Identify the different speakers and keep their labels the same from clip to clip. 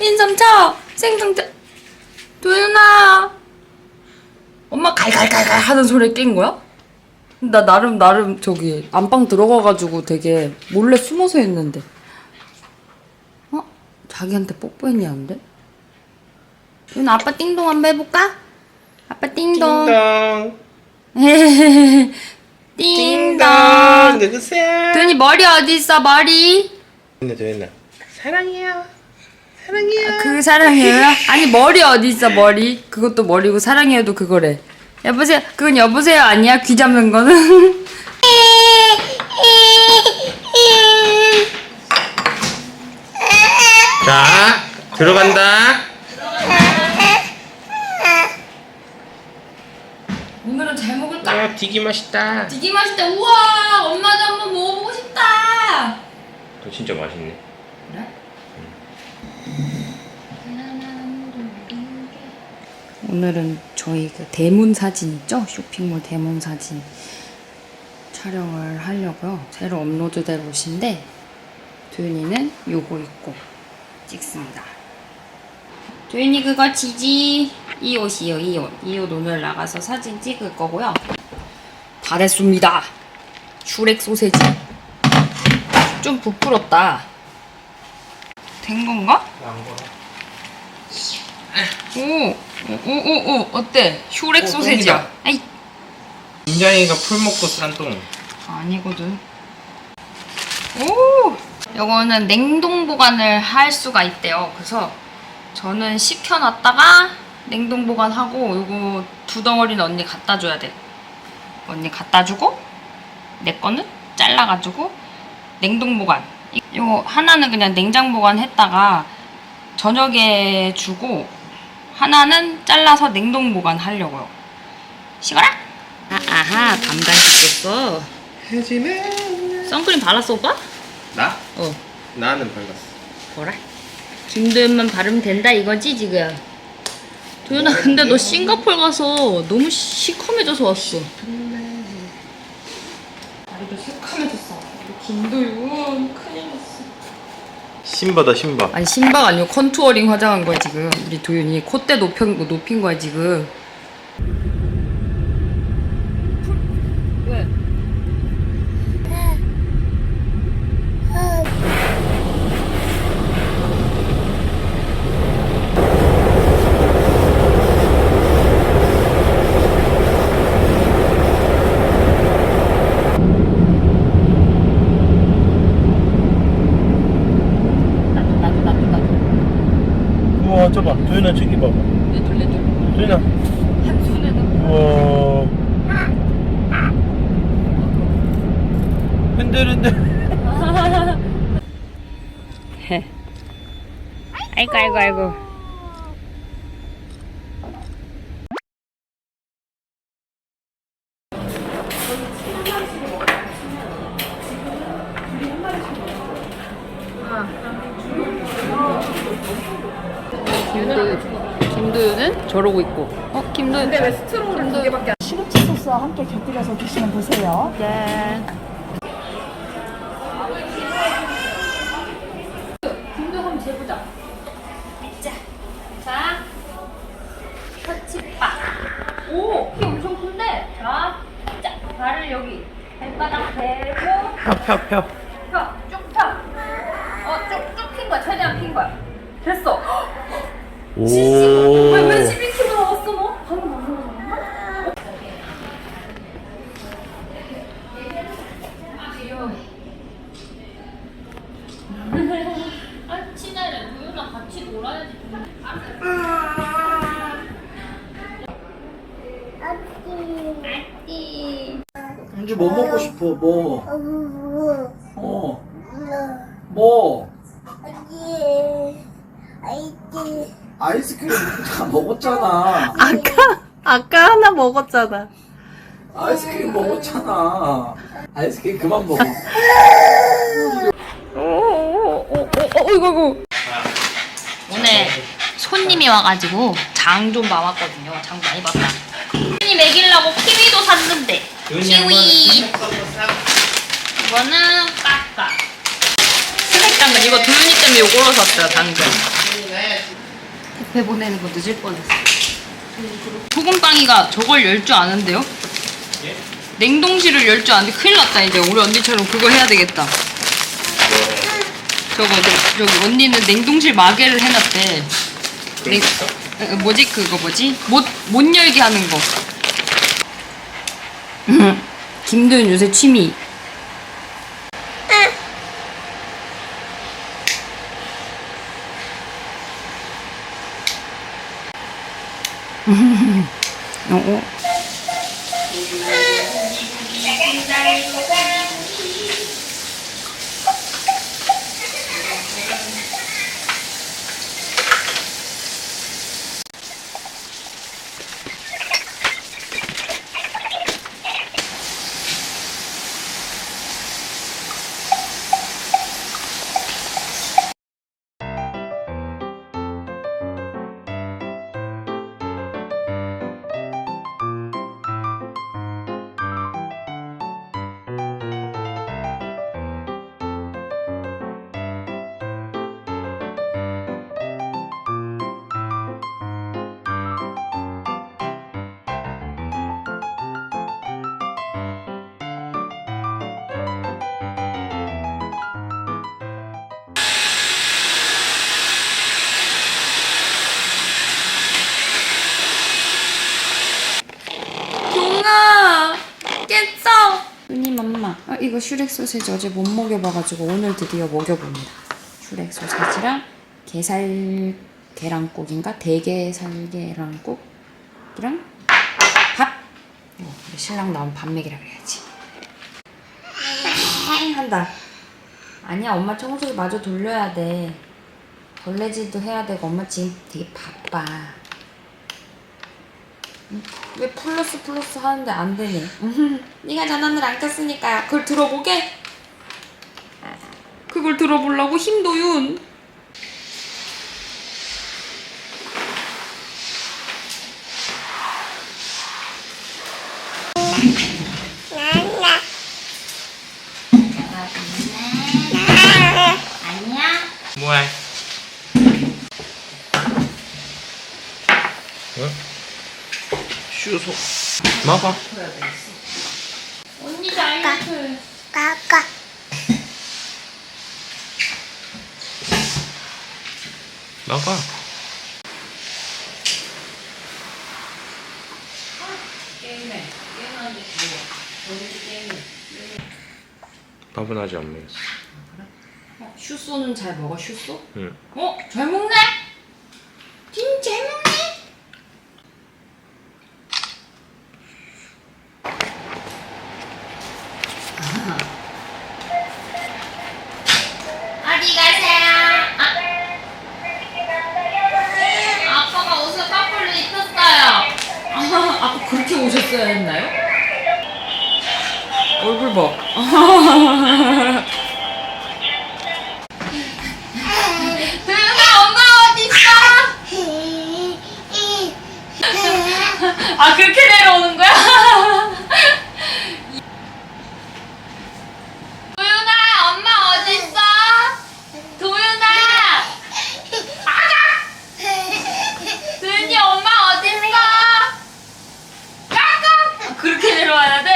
Speaker 1: 인삼 차 생강차 도윤아 엄마 갈갈갈갈 하는 소리에 깬 거야? 나 나름 나름 저기 안방 들어가가지고 되게 몰래 숨어서 했는데 어? 자기한테 뽀뽀했냐는데? 도윤아 아빠 띵동 한번 해볼까? 아빠 띵동
Speaker 2: 띵동
Speaker 1: 띵동
Speaker 2: 누구세요?
Speaker 1: 도윤이 머리 어디 있어 머리?
Speaker 2: 도현아 도현아 사랑해요 사랑해요
Speaker 1: 그 사랑해요? 아니 머리 어디 있어 머리? 그것도 머리고 사랑해요도 그거래. 여보세요? 그건 여보세요 아니야? 귀 잡는 거는?
Speaker 2: 자 들어간다
Speaker 1: 오늘은 잘 먹을까?
Speaker 2: 아 되게 맛있다
Speaker 1: 되게 맛있다. 우와 엄마도 한번 먹어보고 싶다.
Speaker 2: 또 진짜 맛있네
Speaker 1: 그래? 오늘은 저희 그 대문 사진 있죠? 쇼핑몰 대문 사진 촬영을 하려고요. 새로 업로드될 옷인데 도윤이는 요거 입고 찍습니다. 도윤이 그거 지지 이 옷이요 이 옷. 이 옷 오늘 나가서 사진 찍을 거고요. 다 됐습니다. 슈렉 소세지. 좀 부끄럽다. 된 건가? 오, 오, 오, 오, 어때?
Speaker 2: 오,
Speaker 1: 소세지야.
Speaker 2: 똥이다.
Speaker 1: 아이,
Speaker 2: 김장이가 풀 먹고 싼 똥
Speaker 1: 아니거든. 오, 요거는 냉동 보관을 할 수가 있대요. 그래서 저는 식혀놨다가 냉동 보관하고 요거 두 덩어리는 언니 갖다 줘야 돼. 언니 갖다 주고 내 거는 잘라가지고 냉동 보관. 이- 요거 하나는 그냥 냉장 보관했다가 저녁에 주고 하나는 잘라서 냉동 보관하려고요. 시거라? 아, 아하, 시켰어.
Speaker 2: 혜진은
Speaker 1: 선크림 발랐어, 오빠?
Speaker 2: 나?
Speaker 1: 어.
Speaker 2: 나는 발랐어
Speaker 1: 뭐라? 김도연만 바르면 된다 이거지 지금? 도연아 근데 너 싱가폴 가서 너무 시커매져서 왔어. 다리도 새카매졌어. 김도윤 큰일 났어.
Speaker 2: 신바다 신바
Speaker 1: 아니 신박 아니고 컨투어링 화장한 거야 지금. 우리 도윤이 콧대 높인 거 높인 거야 지금. 왜? 나도 나도 나도 나도.
Speaker 2: 저봐 도현아 저기 봐봐
Speaker 1: 내둘 내둘.
Speaker 2: 도현아
Speaker 1: 한 손에다.
Speaker 2: 우와 흔들 흔들
Speaker 1: 아이고 아이고 아이고. 김도윤. 김도윤은 저러고 있고. 어 김도윤. 근데 왜 스트로를 두 개밖에 안?
Speaker 3: 시금치 소스와 함께 곁들여서 드시면 되세요.
Speaker 1: 네. 김도 한번 재보자. 자, 자, 터치바. 오, 키 엄청 큰데. 자, 자, 발을 여기 발바닥 대고
Speaker 2: 펴 펴펴
Speaker 1: 펴, 쭉 펴. 어, 쭉쭉 핀 거야. 최대한 핀 거야. 됐어.
Speaker 2: 오
Speaker 1: 왜, 왜 12kg 나왔어, 너? 방금 방금 나왔나? 아, 친해래. 우유랑 같이 놀아야지. 아띠.
Speaker 4: 뭐 먹고 싶어? 뭐? 어. 뭐? 아이스크림 다 먹었잖아.
Speaker 3: 아까 아까 하나 먹었잖아.
Speaker 4: 아이스크림 먹었잖아. 아이스크림 그만 먹어.
Speaker 1: 오늘 손님이 와가지고 장 좀 봐왔거든요. 장 많이 봤다. 손님 먹이려고 키위도 샀는데. 키위. 이거는 까까. 스낵 당근 이거 도윤이 때문에 요거로 샀어요 당근. 택배 보내는 거 늦을 뻔했어. 소금빵이가 저걸 열 줄 아는데요? 냉동실을 열 줄 아는데 큰일 났다 이제. 우리 언니처럼 그거 해야 되겠다. 저거 저, 저기 언니는 냉동실 마개를 해놨대. 냉, 어, 어, 뭐지? 그거 뭐지? 못, 못 열게 하는 거 김도윤 요새 취미 어, 어. 이거 슈렉 소세지 어제 못 먹여봐가지고 오늘 드디어 먹여봅니다. 슈렉 소세지랑 게살 계란국인가? 대게살 계란국이랑 밥! 어, 우리 신랑 나온 밥 먹이라 그래야지. 한다. 아니야 엄마 청소기 마저 돌려야 돼. 걸레질도 해야 되고 엄마 지금 되게 바빠 왜 플러스 플러스 하는데 안 되니? 네가 전원을 안 켰으니까요. 그걸 들어보게? 그걸 들어보려고 힘도윤.
Speaker 2: 뭐야? 응? 슈소. 먹어.
Speaker 1: 언니 잘못해.
Speaker 2: 먹어. 밥은 아직 안 먹었어.
Speaker 1: 어, 슈소는 잘 먹어 슈소?
Speaker 2: 응.
Speaker 1: 어? 잘 먹네? 진짜 잘 먹네? 어디 가세요? 아. 아빠가 옷을 거꾸로 입혔어요. 아, 아빠 그렇게 오셨어야 했나요? 얼굴 봐. 도윤아 엄마 어디 있어? 아 그렇게 내려오는 거야? 도윤아 엄마 어디 있어? 도윤아 도윤이 엄마 어디 있어? 까까 아, 그렇게 내려와야 돼?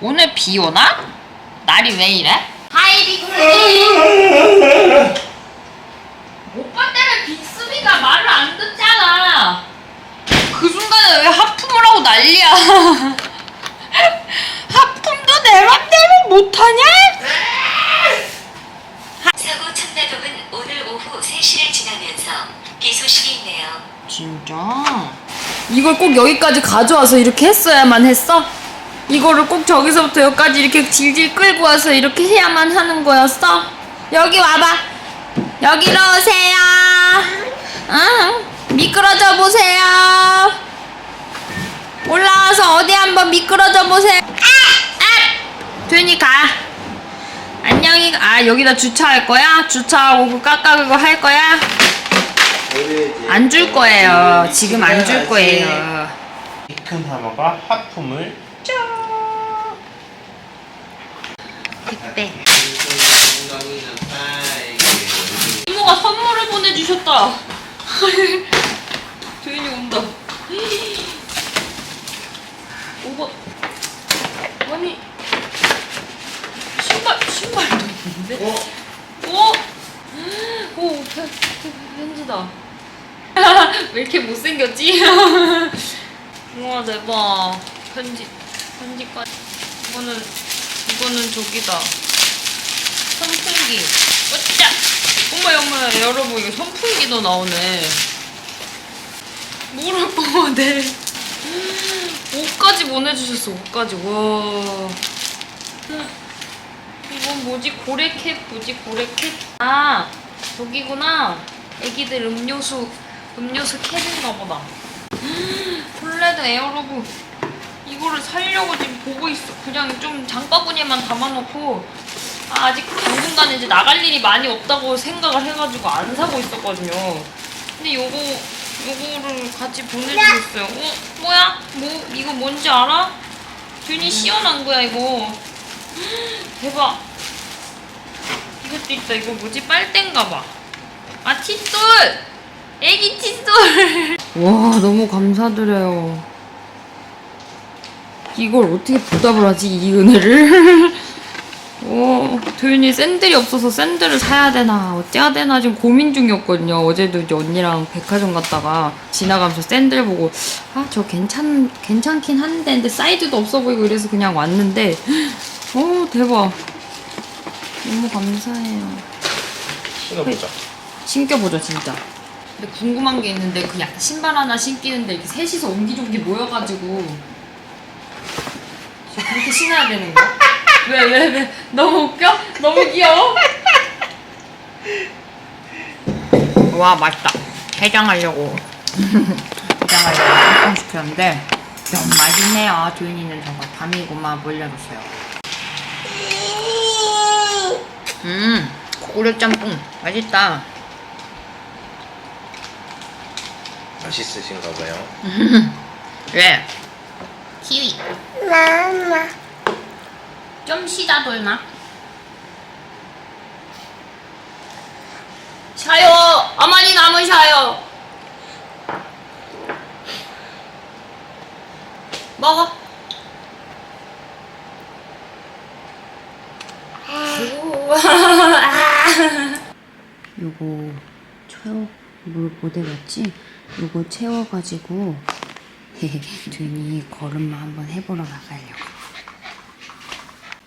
Speaker 1: 오늘 비 오나? 날이 왜 이래? 하이리 오빠 때문에 빅스비가 말을 안 듣잖아. 그 순간에 왜 하품을 하고 난리야? 하품도 내 맘대로 못하냐?
Speaker 5: 사고 청라동은 오늘 오후 3시를 지나면서 비 소식이 있네요.
Speaker 1: 진짜? 이걸 꼭 여기까지 가져와서 이렇게 했어야만 했어? 이거를 꼭 저기서부터 여기까지 이렇게 질질 끌고 와서 이렇게 해야만 하는 거였어? 여기 와봐. 여기로 오세요. 응? 미끄러져 보세요. 올라와서 어디 한번 미끄러져 보세요. 아! 도윤이 가. 안녕히 가. 아 여기다 주차할 거야? 주차하고 그 깎아 그거 할 거야? 안 줄 거예요. 지금 안 줄 거예요.
Speaker 2: 이큰 하마가 하품을
Speaker 1: 택배. 이모가 선물을 보내주셨다. 조인이 온다. 오버. 아니 신발 신발도 있는데? 오. 오 편, 편지다. 왜 이렇게 못생겼지? 우와 대박. 편지 편지까지. 이거는 이거는 저기다. 선풍기. 어짜! 어머야, 어머야, 여러분, 이거 선풍기도 나오네. 뭐랄 거, 네. 옷까지 보내주셨어, 옷까지. 와. 음, 이건 뭐지? 고래캡, 뭐지? 고래캡? 아, 저기구나. 애기들 음료수, 음료수 캡인가 보다. 폴레드 에어로브. 이거를 살려고 지금 보고 있어. 그냥 좀 장바구니에만 담아놓고 아, 아직 당분간 이제 나갈 일이 많이 없다고 생각을 해가지고 안 사고 있었거든요. 근데 요거 요거를 같이 보내주셨어요. 어 뭐야? 뭐 이거 뭔지 알아? 괜히 시원한 거야 이거. 대박. 이것도 있다. 이거 뭐지? 빨대인가 봐. 아 칫솔. 애기 칫솔. 와 너무 감사드려요. 이걸 어떻게 보답을 하지 이 은혜를? 오, 도윤이 샌들이 없어서 샌들을 사야 되나 어째야 되나 지금 고민 중이었거든요. 어제도 이제 언니랑 백화점 갔다가 지나가면서 샌들 보고 아 저 괜찮 괜찮긴 한데 근데 사이즈도 없어 보이고 이래서 그냥 왔는데 오 대박 너무 감사해요.
Speaker 2: 신어보자.
Speaker 1: 신겨보죠 진짜. 근데 궁금한 게 있는데 그 야- 신발 하나 신기는데 이렇게 셋이서 옹기종기 모여가지고 그렇게 신어야 되는 거야? 왜 왜 왜? 너무 웃겨? 너무 귀여워? 와 맛있다. 해장하려고 해장하려고 짬뽕 시켰는데 너무 맛있네요. 조인이는 정말 밤이고만 몰려줬어요. 음 고래 짬뽕 맛있다.
Speaker 2: 맛있으신가 봐요.
Speaker 1: 왜? 키위. 좀 쉬다 돌나? 샤요. 어머니 남은 샤요. 먹어. 요거 채워 뭘 못해봤지? 요거 채워가지고 두인이 걸음마 한번 해보러 나가려고.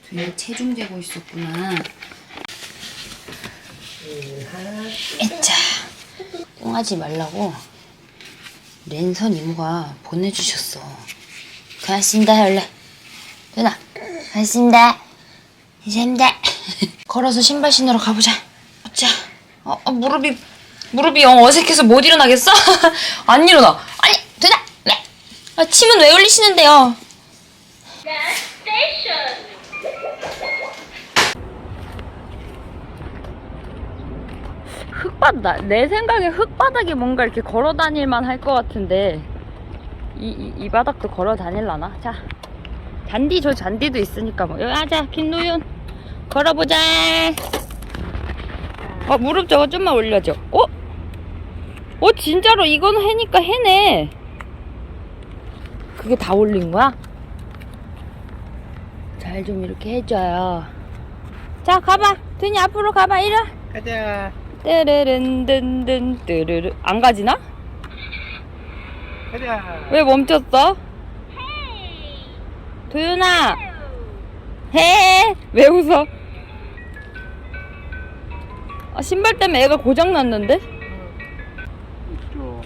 Speaker 1: 두인이 체중 재고 있었구나. 에짜 똥하지 말라고 랜선 이모가 보내주셨어. 고맙습니다 원래 누나 고맙습니다. 감사합니다. 걸어서 신발 신으러 가보자. 자, 어, 어, 무릎이 무릎이 영 어색해서 못 일어나겠어? 안 일어나. 네. 아, 침은 왜 흘리시는데요? 흙바닥 내 생각에 흙바닥에 뭔가 이렇게 걸어 다닐만 할 것 같은데 이, 이, 이 바닥도 걸어 다닐라나? 자 잔디 저 잔디도 있으니까 뭐 여기 하자 김노윤 걸어보자 어 무릎 저거 좀만 올려줘 어? 어 진짜로 이건 해니까 해네 그게 다 올린 거야? 잘 좀 이렇게 해줘요 자 가봐 드니 앞으로 가봐 이리 와
Speaker 2: 가자.
Speaker 1: 뜨르른 든든 뜨르르 안 가지나?
Speaker 2: 가자.
Speaker 1: 왜 멈췄어? 도윤아 해! 왜 웃어? 아, 신발 때문에 애가 고장 났는데?
Speaker 2: 쭉.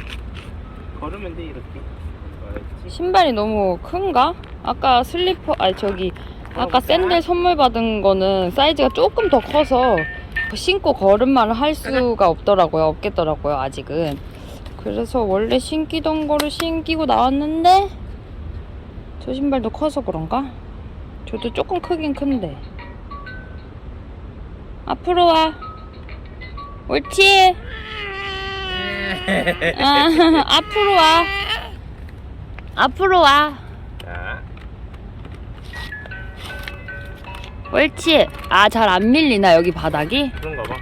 Speaker 2: 걸으면 돼 이렇게.
Speaker 1: 신발이 너무 큰가? 아까 슬리퍼, 아니 저기 아까 샌들 선물 받은 거는 사이즈가 조금 더 커서 신고 걸음마를 할 수가 없더라고요. 없겠더라고요, 아직은. 그래서 원래 신기던 거를 신기고 나왔는데 저 신발도 커서 그런가? 저도 조금 크긴 큰데. 앞으로 와. 옳지? 아, 앞으로 와. 앞으로 와.
Speaker 2: 자,
Speaker 1: 옳지. 아, 잘 안 밀리나, 여기 바닥이?
Speaker 2: 그런가 봐.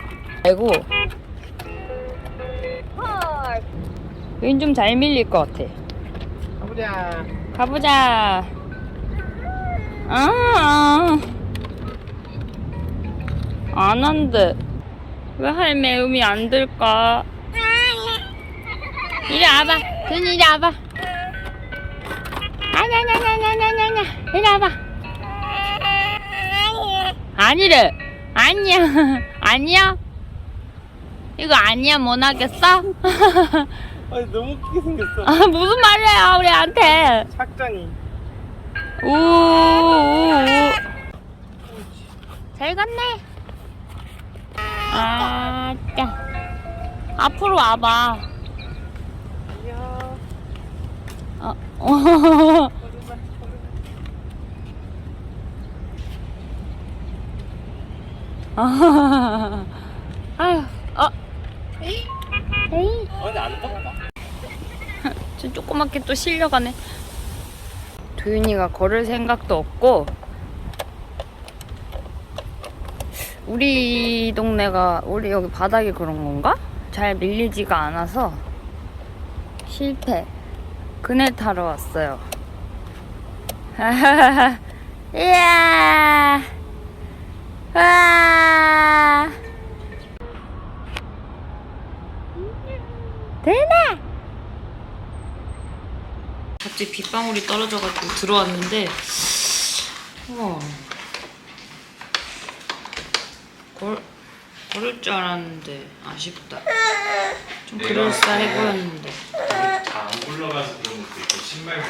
Speaker 1: 아이고. 여긴 좀 잘 밀릴 것 같아.
Speaker 2: 가보자.
Speaker 1: 가보자. 아, 안 한대. 왜 할매음이 안 들까? 이리 와봐. 든 이리 와봐. 아냐냐냐냐냐냐냐. 이리 와봐. 아니래. 아니야. 아니야. 이거 아니야 못 하겠어?
Speaker 2: 아니 너무 웃기게 생겼어.
Speaker 1: 아, 무슨 말이야 우리한테.
Speaker 2: 착장이.
Speaker 1: 오, 오, 오. 잘 갔네. 아, 짜. 앞으로 와봐. 아, 아휴, 어. 에이.
Speaker 2: 아 근데 안 덥다.
Speaker 1: 저 조그맣게 또 실려가네. 도윤이가 걸을 생각도 없고 우리 동네가 우리 여기 바닥이 그런 건가? 잘 밀리지가 않아서 실패. 그네 타러 왔어요. 이야. 와. 되나? 갑자기 빗방울이 떨어져가지고 들어왔는데 우와 걸, 걸을 줄 알았는데 아쉽다 좀 그럴싸해 보였는데
Speaker 6: 다 안 굴러가서 그런 것도 있고 신발
Speaker 1: 어,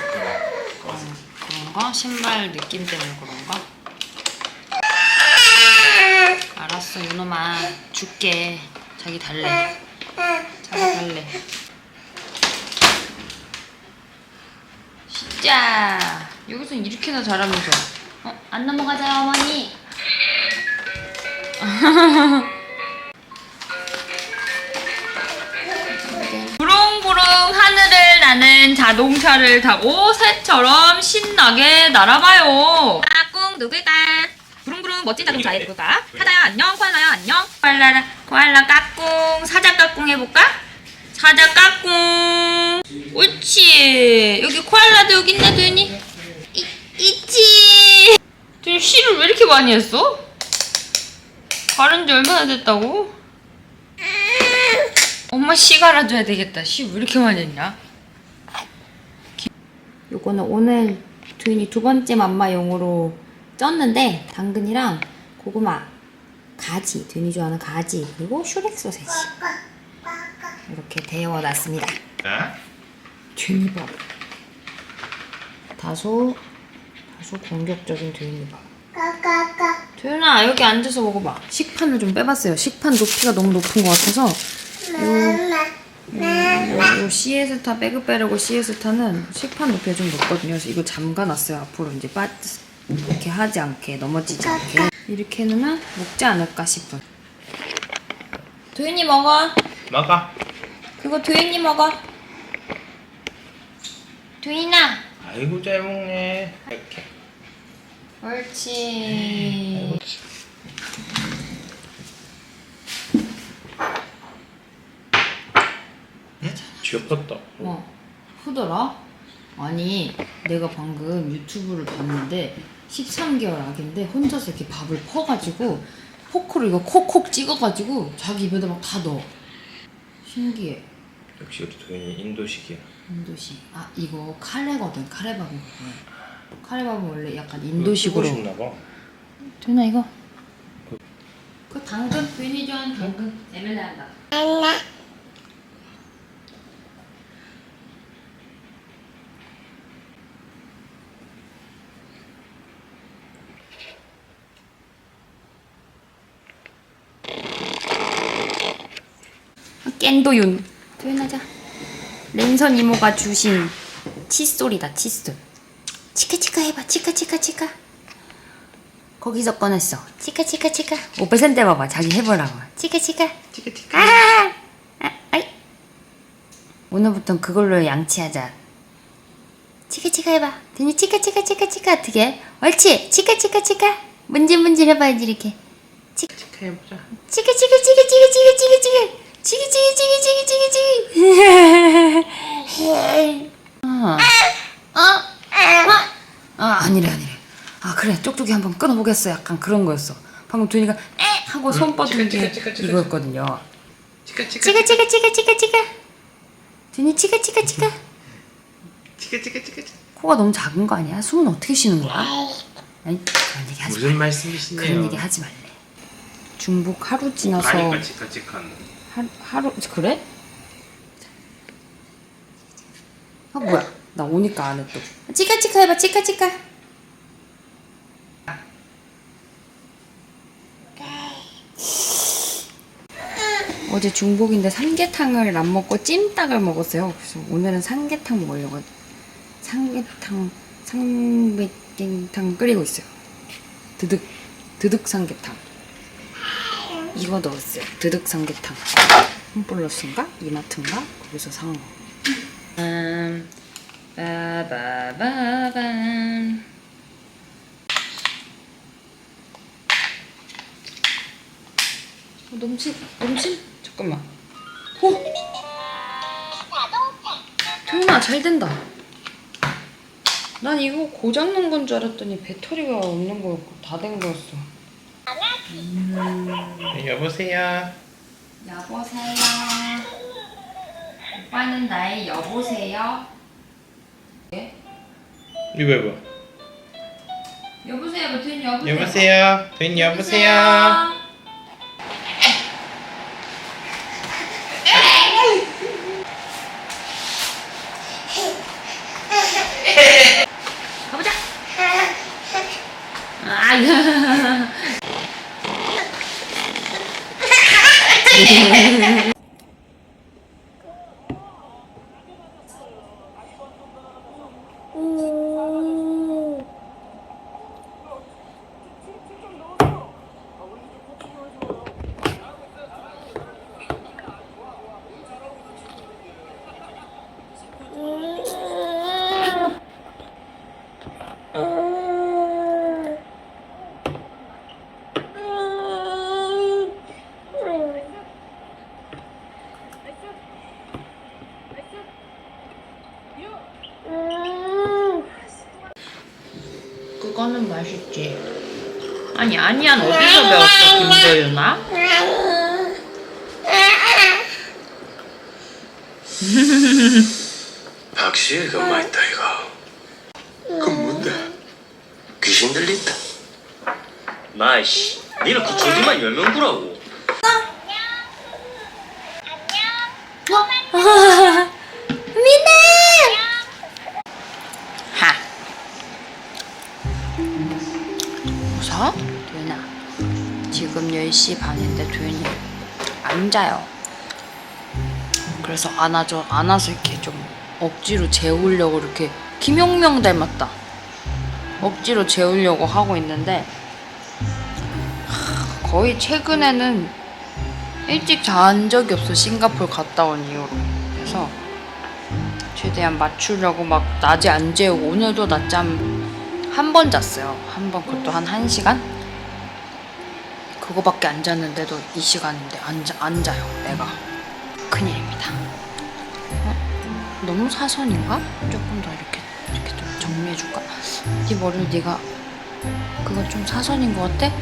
Speaker 1: 그런가? 신발 느낌 때문에 그런가? 알았어 윤호마 줄게. 자기 달래. 자기 달래. 진짜. 여기서 이렇게나 잘하면서. 어? 안 넘어가자요 어머니 자동차를 타고 새처럼 신나게 날아봐요. 까꿍 누굴까? 부릉부릉 멋진 자동차 해볼까? 사자야 안녕, 코알라야 안녕. 코알라 코알라 까꿍 사자 까꿍 해볼까? 사자 까꿍. 옳지. 여기 코알라도 여기 있네 도윤이. 이, 있지. 도윤 씨를 왜 이렇게 많이 했어? 바른 지 얼마나 됐다고? 엄마 씨 갈아줘야 되겠다. 씨 왜 이렇게 많이 했냐? 요거는 오늘 도윤이 두 번째 맘마용으로 쪘는데 당근이랑 고구마, 가지, 도윤이 좋아하는 가지 그리고 슈렉 소세지 이렇게 데워놨습니다.
Speaker 6: 자,
Speaker 1: 도윤이 밥 다소 다소 공격적인 도윤이 밥 도윤아 여기 앉아서 먹어봐. 식판을 좀 빼봤어요. 식판 높이가 너무 높은 것 같아서 요, 요 시에스타 백을 빼려고 시에스타는 식판 높이가 좀 높거든요. 그래서 이거 잠가놨어요. 앞으로 이제 빠 이렇게 하지 않게 넘어지지 않게 이렇게 해놓으면 먹지 않을까 싶은. 도윤이 먹어.
Speaker 2: 먹어.
Speaker 1: 그거 도윤이 먹어. 도윤아.
Speaker 2: 아이고 잘 먹네. 이렇게.
Speaker 1: 옳지.
Speaker 2: 쥐었다.
Speaker 1: 어, 크더라? 아니, 내가 방금 유튜브를 봤는데 13개월 아기인데 혼자서 이렇게 밥을 퍼가지고 포크로 이거 콕콕 찍어가지고 자기 입에다 막 다 넣어. 신기해.
Speaker 2: 역시 우리 도현이 인도식이야.
Speaker 1: 인도식. 아, 이거 카레거든. 카레밥은. 카레밥은 원래 약간 인도식으로.
Speaker 2: 싶나 봐.
Speaker 1: 도윤아 이거. 그 당근 괜히 좋아하는 당근 에멜란다. 깬도윤. 도윤하자. 랜선 이모가 주신 칫솔이다 칫솔. 치카치카 해봐 치카 치카 치카. 거기서 꺼냈어. 치카 치카 치카. 오빠 센때 봐봐. 자기 해보라고. 치카 치카. 치카 치카. 아, 아, 아이. 오늘부턴 그걸로 양치하자. 치카 치카 해봐. 드니 치카 치카 치카 치카 어떻게? 옳지. 치카 치카 치카. 문질 문질 해봐야지 이렇게.
Speaker 2: 치카 해보자.
Speaker 1: 치카 치카 치카 치카 치카 치카 치카. 치키 치키 치키 치키 치키 치키. 어. 어? 어? 아 아니래 아니래. 아 그래 쪽쪽이 한번 끊어보겠어. 약간 그런 거였어. 방금 두니가 에 하고 손 뻗은
Speaker 2: 치카,
Speaker 1: 게 이거였거든요.
Speaker 2: 치카 치카
Speaker 1: 치카 치카 치카 치카 치카. 두니 치카 치카 치카.
Speaker 2: 치카 치카 치카.
Speaker 1: 코가 너무 작은 거 아니야? 숨은 어떻게 쉬는 거야? 아니 그런 얘기 하지
Speaker 2: 무슨
Speaker 1: 말래.
Speaker 2: 말씀이시네요?
Speaker 1: 그런 얘기 하지 말래. 중복 하루 지나서
Speaker 6: 가니까 치카치카는
Speaker 1: 하루, 하루 그래? 아 뭐야? 나 오니까 안해 또. 치카 치카 해봐 치카 치카. 어제 중복인데 삼계탕을 안 먹고 찜닭을 먹었어요. 그래서 오늘은 삼계탕 먹으려고 삼계탕 삼계탕 끓이고 있어요. 드득 드득 삼계탕. 이거 넣었어요. 드득 삼계탕. 홈플러스인가? 이마트인가? 거기서 사온 거. 음, 빠바바밤. 어, 넘친, 넘친? 잠깐만. 어? 태훈아, 잘 된다. 난 이거 고장난 건 줄 알았더니 배터리가 없는 거였고 다 된 거였어.
Speaker 2: 네, 여보세요.
Speaker 1: 여보세요. 오빠는 나의 여보세요. 예?
Speaker 2: 이거 해봐.
Speaker 1: 여보세요, 무튼 여보세요.
Speaker 2: 여보세요. 도인 여보세요.
Speaker 1: 가보자. 아야. 그거는 맛있지. 아니 아니야 어디서 배웠어 김도윤아?
Speaker 7: 확실히 그 맛있다 이거 그 뭔데? 귀신 들린다
Speaker 8: 마이씨, 니는 그 조지만 열명 구라고.
Speaker 1: 10시 반인데 도윤이 안 자요. 그래서 안아줘, 안아서 이렇게 좀 억지로 재우려고 이렇게 김용명 닮았다. 억지로 재우려고 하고 있는데 하, 거의 최근에는 일찍 잔 적이 없어 싱가포르 갔다 온 이후로. 그래서 최대한 맞추려고 막 낮에 안 재우고 오늘도 낮잠 한 번 잤어요. 한 번 그것도 한 1시간? 그거밖에 안 잤는데도 이 시간인데 안, 자, 안 자요 내가 큰일입니다. 어? 너무 사선인가? 조금 더 이렇게 이렇게 좀 정리해줄까? 네 머리를 네가 그거 좀 사선인 것 같아?